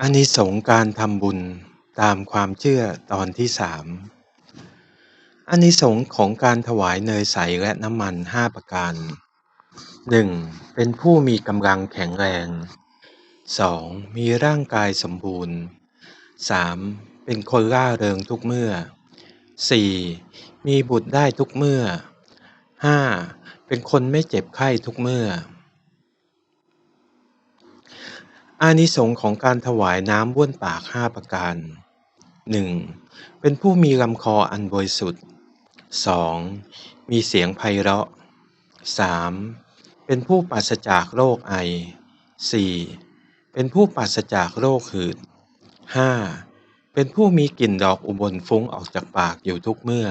อานิสงส์การทำบุญตามความเชื่อตอนที่สามอานิสงส์ของการถวายเนยใสและน้ำมันห้าประการหนึ่งเป็นผู้มีกำลังแข็งแรงสองมีร่างกายสมบูรณ์สามเป็นคนร่าเริงทุกเมื่อสี่มีบุตรได้ทุกเมื่อห้าเป็นคนไม่เจ็บไข้ทุกเมื่อ อานิสงส์ของการถวายน้ำบ้วนปากห้าประการ 1. เป็นผู้มีลำคออันบริสุทธิ์ 2. มีเสียงไพเราะ 3. เป็นผู้ปราศจากโรคไอ 4. เป็นผู้ปราศจากโรคหืด 5. เป็นผู้มีกลิ่นดอกอุบลฟุ้งออกจากปากอยู่ทุกเมื่อ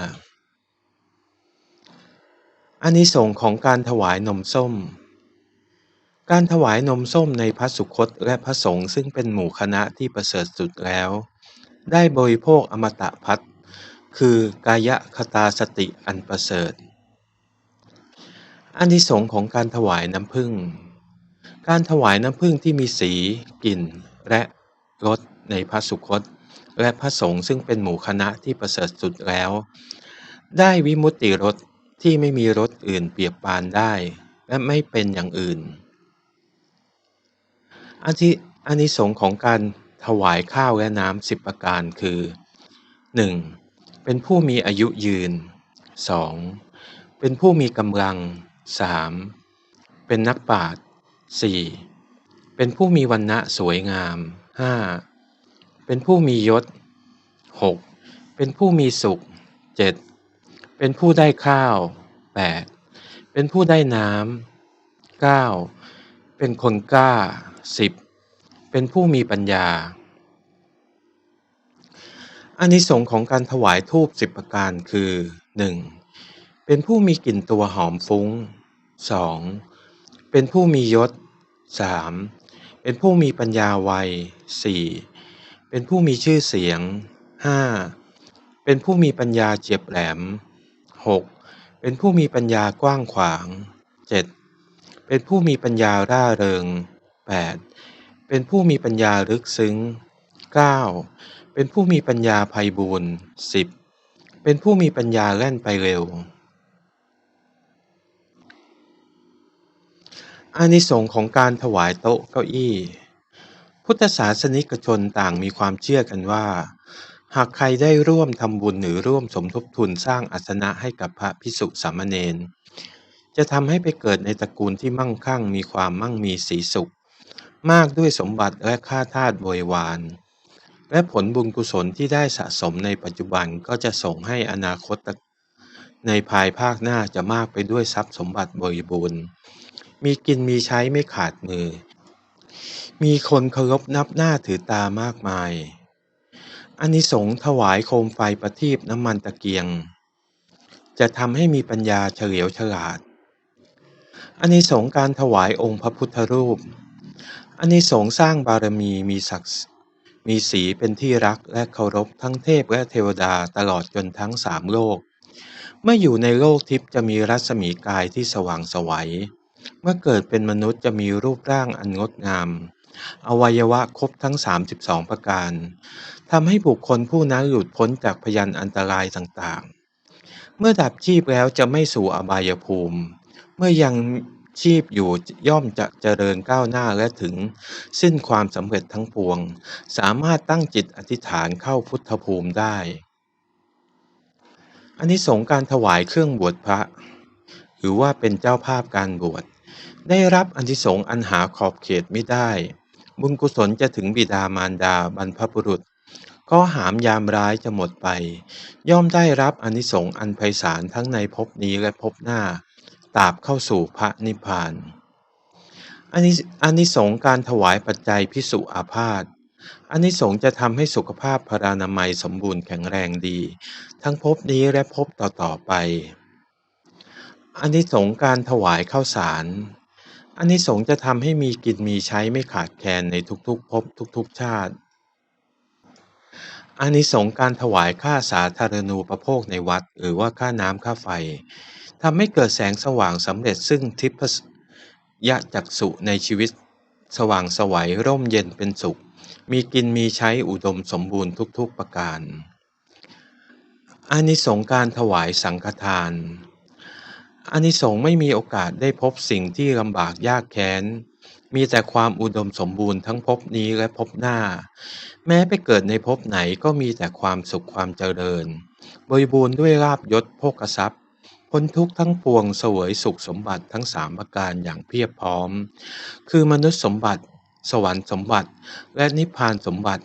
อานิสงส์ของการถวายนมส้ม การถวายนมส้มในพระสุคตและพระสงฆ์ซึ่งเป็นหมู่คณะที่ประเสริฐสุดแล้ว ได้บริโภคอมตะพัฒคือกายคตาสติอันประเสริฐอานิสงส์ของการถวายน้ำผึ้งการถวายน้ำผึ้งที่มีสีกลิ่น และรสในพระสุคต และพระสงฆ์ซึ่งเป็นหมู่คณะที่ประเสริฐสุดแล้ว ได้วิมุตติรสที่ไม่มีรสอื่นเปรียบปานได้ และไม่เป็นอย่างอื่น อาทิอานิสงส์ของการถวายข้าวและน้ำสิบประการคือ 1. เป็นผู้มีอายุยืน 2. เป็นผู้มีกำลัง 3. เป็นนักปราชญ์ 4. เป็นผู้มีวันณะสวยงาม 5. เป็นผู้มียศ 6. เป็นผู้มีสุข 7. เป็นผู้ได้ข้าว 8. เป็นผู้ได้น้ำ 9. เป็นคนกล้า 10. เป็นผู้มีปัญญาอานิสงส์ของการถวายทูบสิบประการคือ 1. เป็นผู้มีกลิ่นตัวหอมฟุ้ง 2. เป็นผู้มียศ 3. เป็นผู้มีปัญญาไว 4. เป็นผู้มีชื่อเสียง 5. เป็นผู้มีปัญญาเจียบแหลม 6. เป็นผู้มีปัญญากว้างขวาง 7. เป็นผู้มีปัญญาร่าเริง 8. เป็นผู้มีปัญญาลึกซึ้ง 9. เป็นผู้มีปัญญาไพบูรณ์ 10. เป็นผู้มีปัญญาแล่นไปเร็ว อานิสงส์ของการถวายโต๊ะเก้าอี้ พุทธศาสนิกชนต่างมีความเชื่อกันว่า หากใครได้ร่วมทำบุญหรือร่วมสมทบทุนสร้างอาสนะให้กับพระพิสุสามเณรจะทำให้ไปเกิดในตระกูลที่มั่งคั่งมีความมั่งมีสีสุข มากด้วยสมบัติและค่าทาสบริวาร และผลบุญกุศลที่ได้สะสมในปัจจุบันก็จะส่งให้อนาคตในภายภาคหน้าจะมากไปด้วยทรัพย์สมบัติบริบูรณ์ มีกินมีใช้ไม่ขาดมือ มีคนเคารพนับหน้าถือตามากมายอานิสงส์ถวายโคมไฟประทีปน้ำมันตะเกียง จะทำให้มีปัญญาเฉลียวฉลาดอานิสงส์การถวายองค์พระพุทธรูป อานิสงส์สร้างบารมีมีศักดิ์มีสีเป็นที่รักและเคารพทั้งเทพและเทวดาตลอดจนทั้งสามโลก เมื่ออยู่ในโลกทิพย์จะมีรัศมีกายที่สว่างสวัย เมื่อเกิดเป็นมนุษย์จะมีรูปร่างอันงดงาม อวัยวะครบทั้ง 32 ประการทำให้บุคคลผู้นั้นหลุดพ้นจากพยันอันตรายต่างๆ เมื่อดับชีพแล้วจะไม่สู่อบายภูมิ เมื่อยัง ชีพอยู่ย่อมจะเจริญก้าวหน้าและถึง สิ้นความสำเร็จทั้งปวง สามารถตั้งจิตอธิษฐานเข้าพุทธภูมิได้อันนี้สงการถวายเครื่องบวชพระ หรือว่าเป็นเจ้าภาพการบวชได้รับอันที่สงอันหาขอบเขตไม่ได้ บุญกุศลจะถึงบิดามารดาบรรพบุรุษก็หามยามร้ายจะหมดไป ย่อมได้รับอนิสงส์อันไพศาลทั้งในภพนี้และภพหน้า ตราบเข้าสู่พระนิพพานอันนี้อันนี้สงการถวายปัจจัยพิสุอาพาธอันนี้สงจะทำให้สุขภาพพรานามัยสมบูรณ์แข็งแรงดี ทั้งภพนี้และภพต่อๆไปอันนี้สงการถวายข้าวสารอันนี้สงจะทำให้มีกินมีใช้ไม่ขาดแคลนในทุกๆภพทุกๆชาติอันนี้สงการถวายค่าสาธารณูปโภคในวัด หรือว่าค่าน้ำค่าไฟ ทำให้เกิดแสงสว่างสำเร็จซึ่งทิพยจักสุในชีวิต สว่างสวัยร่มเย็นเป็นสุข มีกินมีใช้อุดมสมบูรณ์ทุกๆประการ อานิสงการถวายสังฆทาน อานิสงไม่มีโอกาสได้พบสิ่งที่ลำบากยากแค้น มีแต่ความอุดมสมบูรณ์ทั้งภพนี้และภพหน้า แม้ไปเกิดในภพไหนก็มีแต่ความสุขความเจริญ บริบูรณ์ด้วยลาบยศโภกทรัพย พ้นทุกข์ทั้งปวงเสวยสุขสมบัติทั้งสามประการอย่างเพียบพร้อม คือมนุษย์สมบัติ สวรรค์สมบัติ และนิพพานสมบัติ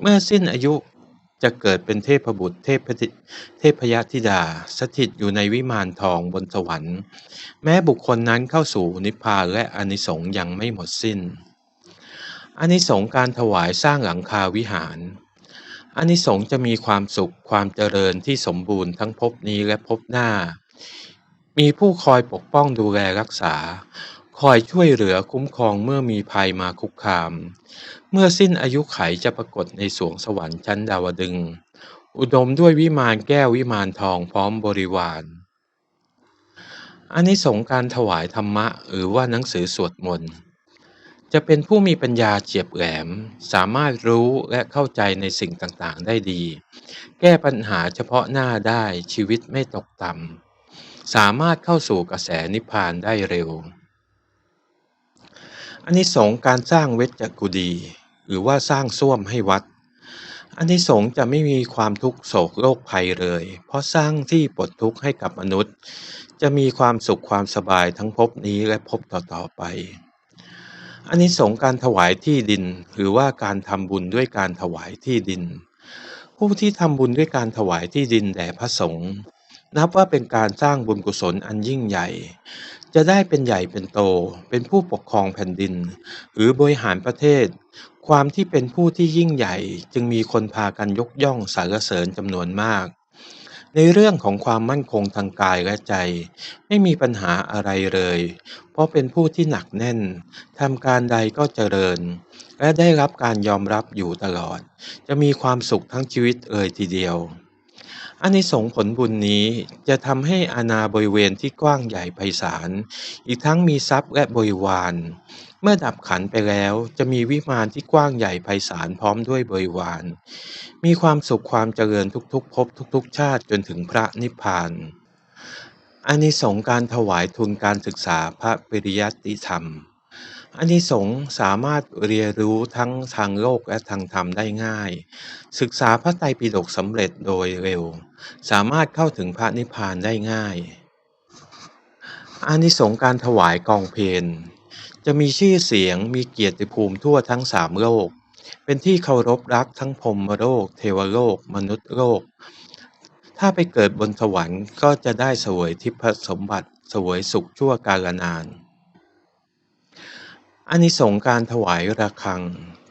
เมื่อสิ้นอายุจะเกิดเป็นเทพบุตรเทพธิเทพยธิดา สถิตอยู่ในวิมานทองบนสวรรค์ แม้บุคคลนั้นเข้าสู่นิพพานและอนิสงส์ยังไม่หมดสิ้นอนิสงส์การถวายสร้างหลังคาวิหาร อานิสงส์จะมีความสุขความเจริญที่สมบูรณ์ทั้งภพนี้และภพหน้า มีผู้คอยปกป้องดูแลรักษา คอยช่วยเหลือคุ้มครองเมื่อมีภัยมาคุกคาม เมื่อสิ้นอายุไขจะปรากฏในสวงสวรรค์ชั้นดาวดึง อุดมด้วยวิมานแก้ววิมานทองพร้อมบริวารอานิสงส์การถวายธรรมะ หรือว่าหนังสือสวดมนต์ จะเป็นผู้มีปัญญาเฉียบแหลม สามารถรู้และเข้าใจในสิ่งต่างๆ ได้ดี แก้ปัญหาเฉพาะหน้าได้ชีวิตไม่ตกต่ำสามารถเข้าสู่กระแสนิพพานได้เร็วอานิสงส์การสร้างเวชกุดี หรือว่าสร้างส้วมให้วัดอานิสงส์จะไม่มีความทุกโศกโรคภัยเลย เพราะสร้างที่ปลดทุกข์ให้กับมนุษย์ จะมีความสุขความสบายทั้งภพนี้และภพต่อๆไป อานิสงส์การถวายที่ดิน หรือว่าการทำบุญด้วยการถวายที่ดิน ผู้ที่ทำบุญด้วยการถวายที่ดินแด่พระสงฆ์นับว่าเป็นการสร้างบุญกุศลอันยิ่งใหญ่ จะได้เป็นใหญ่เป็นโต เป็นผู้ปกครองแผ่นดิน หรือบริหารประเทศ ความที่เป็นผู้ที่ยิ่งใหญ่จึงมีคนพากันยกย่องสรรเสริญจำนวนมาก ในเรื่องของความมั่นคงทางกายและใจ ไม่มีปัญหาอะไรเลย เพราะเป็นผู้ที่หนักแน่นทำการใดก็เจริญ และได้รับการยอมรับอยู่ตลอด จะมีความสุขทั้งชีวิตเอ่ยทีเดียวอานิสงส์ผลบุญนี้จะทำให้อาณาบริเวณที่กว้างใหญ่ไพศาล อีกทั้งมีทรัพย์และบริวาร เมื่อดับขันไปแล้วจะมีวิมานที่กว้างใหญ่ไพศาลพร้อมด้วยบริวาร มีความสุขความเจริญทุกๆภพทุกๆ ชาติจนถึงพระนิพพานอานิสงส์การถวายทุนการศึกษาพระปริยัติธรรมอานิสงส์สามารถเรียนรู้ทั้งทางโลกและทางธรรมได้ง่าย ศึกษาพระไตรปิฎกสำเร็จโดยเร็ว สามารถเข้าถึงพระนิพพานได้ง่ายอานิสงส์การถวายกองเพล จะมีชื่อเสียงมีเกียรติภูมิทั่วทั้งสามโลก เป็นที่เคารพรักทั้งพรมโลก เทวโลก มนุษย์โลก ถ้าไปเกิดบนสวรรค์ก็จะได้สวยทิพสมบัติสวยสุขชั่วกาลนานอานิสงการถวายระฆัง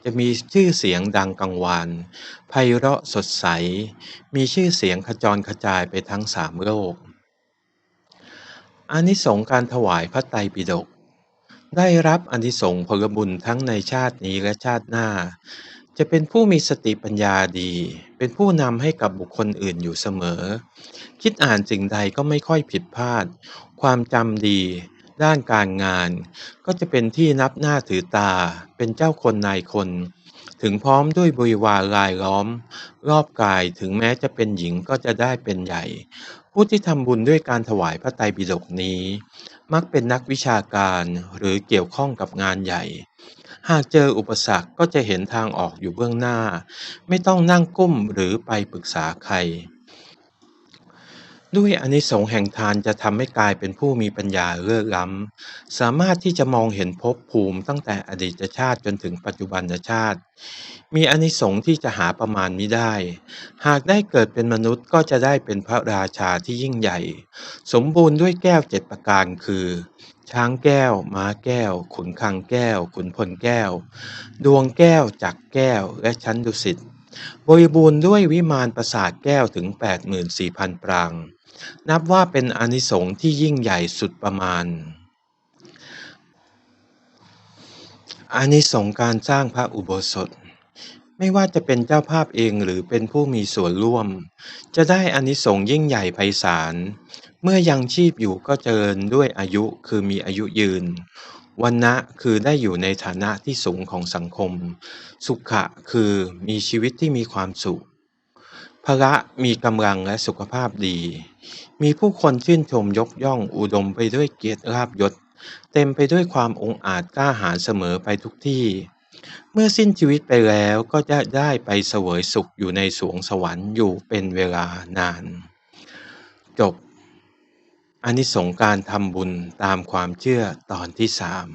จะมีชื่อเสียงดังกังวานไพเราะสดใส มีชื่อเสียงขจรกระจายไปทั้งสามโลกอานิสงการถวายพระไตรปิฎก ได้รับอานิสงส์ผลบุญทั้งในชาตินี้และชาติหน้า จะเป็นผู้มีสติปัญญาดี เป็นผู้นำให้กับบุคคลอื่นอยู่เสมอ คิดอ่านสิ่งใดก็ไม่ค่อยผิดพลาด ความจำดี ด้านการงาน ก็จะเป็นที่นับหน้าถือตา เป็นเจ้าคนนายคน ถึงพร้อมด้วยบริวารรายล้อม รอบกายถึงแม้จะเป็นหญิงก็จะได้เป็นใหญ่ ผู้ที่ทำบุญด้วยการถวายพระไตรปิฎกนี้ มักเป็นนักวิชาการหรือเกี่ยวข้องกับงานใหญ่ หากเจออุปสรรคก็จะเห็นทางออกอยู่เบื้องหน้า ไม่ต้องนั่งก้มหรือไปปรึกษาใคร ด้วยอานิสงส์แห่งทานจะทำให้กลายเป็นผู้มีปัญญาเลิศล้ำ สามารถที่จะมองเห็นภพภูมิตั้งแต่อดีตชาติจนถึงปัจจุบันชาติ มีอานิสงส์ที่จะหาประมาณมิได้ หากได้เกิดเป็นมนุษย์ก็จะได้เป็นพระราชาที่ยิ่งใหญ่ สมบูรณ์ด้วยแก้วเจ็ดประการคือ ช้างแก้ว ม้าแก้ว ขุนคลังแก้ว ขุนพลแก้ว ดวงแก้ว จักรแก้ว และชั้นดุสิต บริบูรณ์ด้วยวิมานปราสาทแก้วถึง 84,000 ปราง นับว่าเป็นอนิสงส์ที่ยิ่งใหญ่สุดประมาณอนิสงส์การสร้างพระอุโบสถ ไม่ว่าจะเป็นเจ้าภาพเองหรือเป็นผู้มีส่วนร่วม จะได้อนิสงส์ยิ่งใหญ่ไพศาลเมื่อยังชีพอยู่ก็เจริญด้วยอายุคือมีอายุยืน วรรณะคือได้อยู่ในฐานะที่สูงของสังคม สุขะคือมีชีวิตที่มีความสุขพละมีกำลังและสุขภาพดี มีผู้คนชื่นชมยกย่องอุดมไปด้วยเกียรติลาบยศ เต็มไปด้วยความองอาจกล้าหาญเสมอไปทุกที่ เมื่อสิ้นชีวิตไปแล้วก็จะได้ไปเสวยสุขอยู่ในสวงสวรรค์อยู่เป็นเวลานาน จบ อานิสงส์การทำบุญตามความเชื่อตอนที่สาม